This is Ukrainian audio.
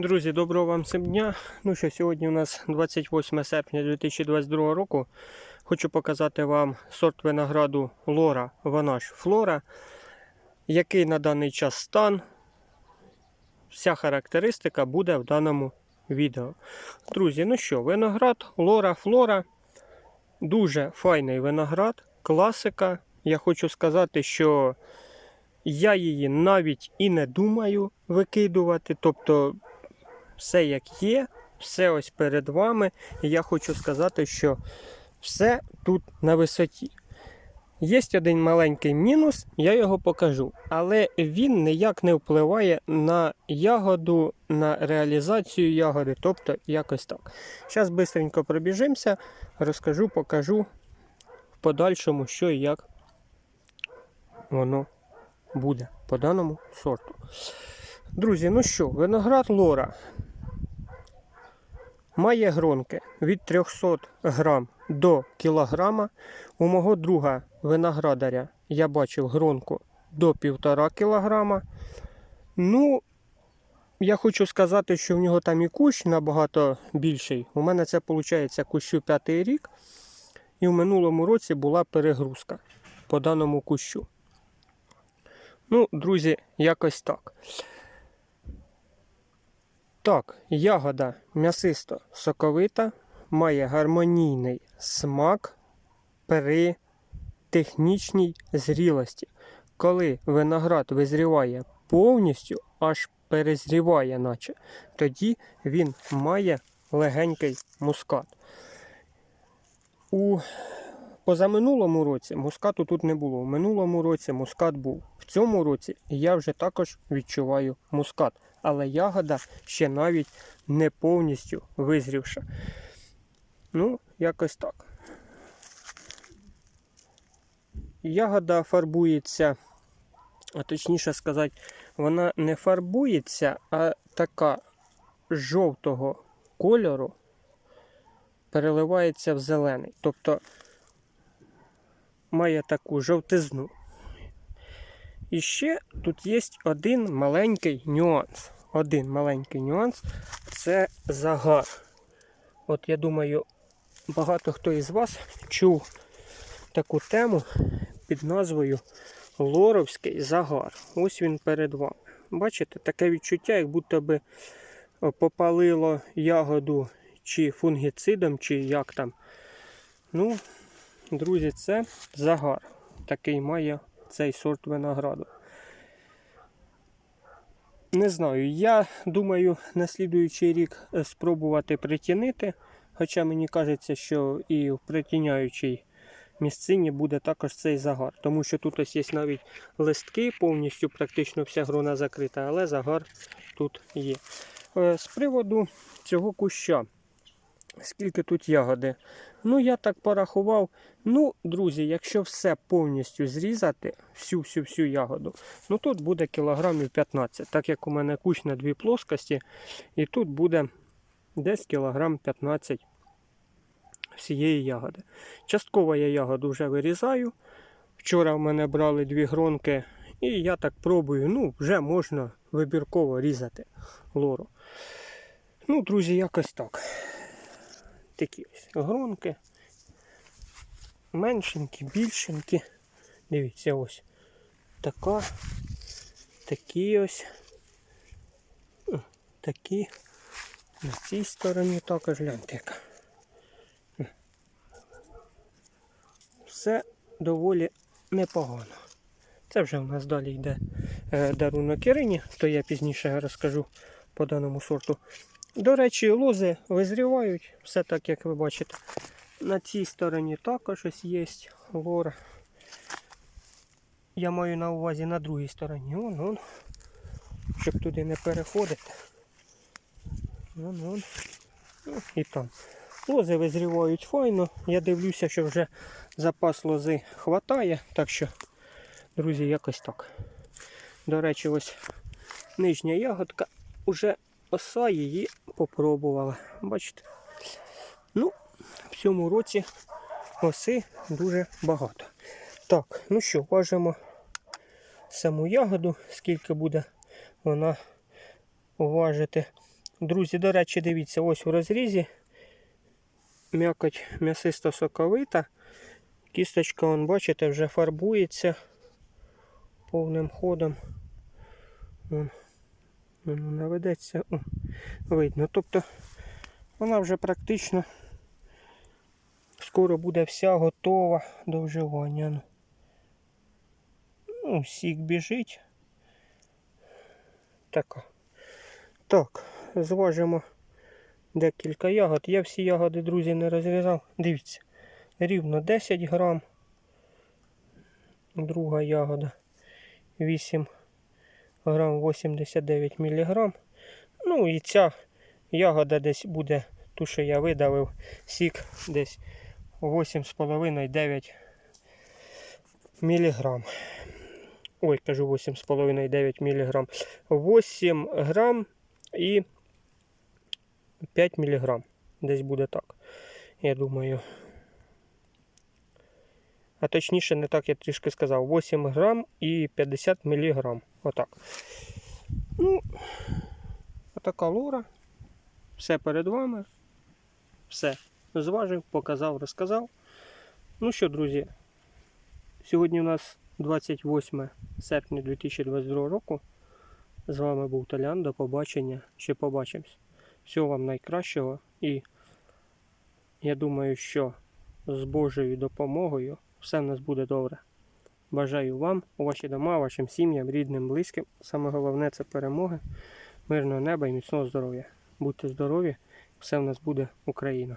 Друзі, доброго вам всім дня. Ну що, сьогодні у нас 28 серпня 2022 року. Хочу показати вам сорт винограду Лора Ванаш Флора, який на даний час стан. Вся характеристика буде в даному відео. Друзі, ну що, виноград Лора Флора. Дуже файний виноград, класика. Я хочу сказати, що я її навіть і не думаю викидувати. Тобто все як є, все ось перед вами. І я хочу сказати, що все тут на висоті. Є один маленький мінус, я його покажу, але він ніяк не впливає на ягоду, на реалізацію ягоди, тобто якось так. Зараз швидко пробіжимося, розкажу, покажу в подальшому, що і як воно буде по даному сорту. Друзі, ну що, виноград Лора має гронки від 300 грам до кілограма. У мого друга виноградаря я бачив гронку до 1,5 кілограма. Ну, я хочу сказати, що в нього там і кущ набагато більший. У мене це виходить кущу п'ятий рік. І в минулому році була перегрузка по даному кущу. Ну, друзі, якось так. Так, ягода м'ясисто соковита, має гармонійний смак при технічній зрілості. Коли виноград визріває повністю, аж перезріває, наче, тоді він має легенький мускат. У позаминулому році мускату тут не було. У минулому році мускат був. В цьому році я вже також відчуваю мускат, але ягода ще навіть не повністю визрівша. Ну, якось так. Ягода фарбується, а точніше сказати, вона не фарбується, а така жовтого кольору переливається в зелений. Тобто має таку жовтизну. І ще тут є один маленький нюанс. Один маленький нюанс це загар. От я думаю, багато хто із вас чув таку тему під назвою Лоровський загар. Ось він перед вами. Бачите, таке відчуття, як будто би попалило ягоду чи фунгіцидом, чи як там. Ну, друзі, це загар. Такий має цей сорт винограду. Не знаю, я думаю на слідуючий рік е, спробувати притінити. Хоча мені кажеться, що і в притіняючій місцині буде також цей загар. Тому що тут ось є навіть листки, повністю практично вся грона закрита, але загар тут є. Е, З приводу цього куща. Скільки тут ягоди? Ну, я так порахував. Ну, друзі, якщо все повністю зрізати, всю-всю-всю ягоду, ну тут буде кілограмів 15, так як у мене кущ на дві плоскості, і тут буде десь кілограм 15 всієї ягоди. Частково я ягоду вже вирізаю. Вчора в мене брали дві гронки, і я так пробую, ну, вже можна вибірково різати лору. Ну, друзі, якось так такі ось гронки. Меншенькі, більшенькі. Дивіться, ось така. Такі ось. Такі. На цій стороні також гляньте яка. Все доволі непогано. Це вже у нас далі йде е, дарунок Ірині, то я пізніше розкажу по даному сорту. До речі, лози визрівають, все так, як ви бачите. На цій стороні також ось є лора. Я маю на увазі на другій стороні. Вон, вон. Щоб туди не переходити. Вон, вон. Ну, і там. Лози визрівають файно. Я дивлюся, що вже запас лози хватає. Так що, друзі, якось так. До речі, ось нижня ягодка вже оса її попробувала. Бачите? Ну, в цьому році оси дуже багато. Так, ну що, важимо саму ягоду, скільки буде вона важити. Друзі, до речі, дивіться, ось у розрізі. М'якоть м'ясисто соковита. Кісточка, вон, бачите, вже фарбується повним ходом. Воно наведеться. О, видно. Тобто вона вже практично скоро буде вся готова до вживання. Ну, Ну, сік біжить. Така. Так, зважимо декілька ягод. Я всі ягоди, друзі, не розрізав. Дивіться, рівно 10 грам. Друга ягода 8 грам 89 міліграм. Ну і ця ягода десь буде, ту, що я видавив, сік десь 8,5-9 міліграм. Ой, кажу 8,5-9 міліграм. 8 грам і 5 міліграм. Десь буде так. Я думаю. А точніше, не так я трішки сказав. 8 грам і 50 міліграм. Отак. Ну, отака лура. Все перед вами. Все. Зважив, показав, розказав. Ну що, друзі, сьогодні у нас 28 серпня 2022 року. З вами був Толян. До побачення. Ще побачимось. Всього вам найкращого і я думаю, що з Божою допомогою все в нас буде добре. Бажаю вам, у ваші дома, вашим сім'ям, рідним, близьким. Саме головне це перемоги, мирного неба і міцного здоров'я. Будьте здорові, все в нас буде Україна.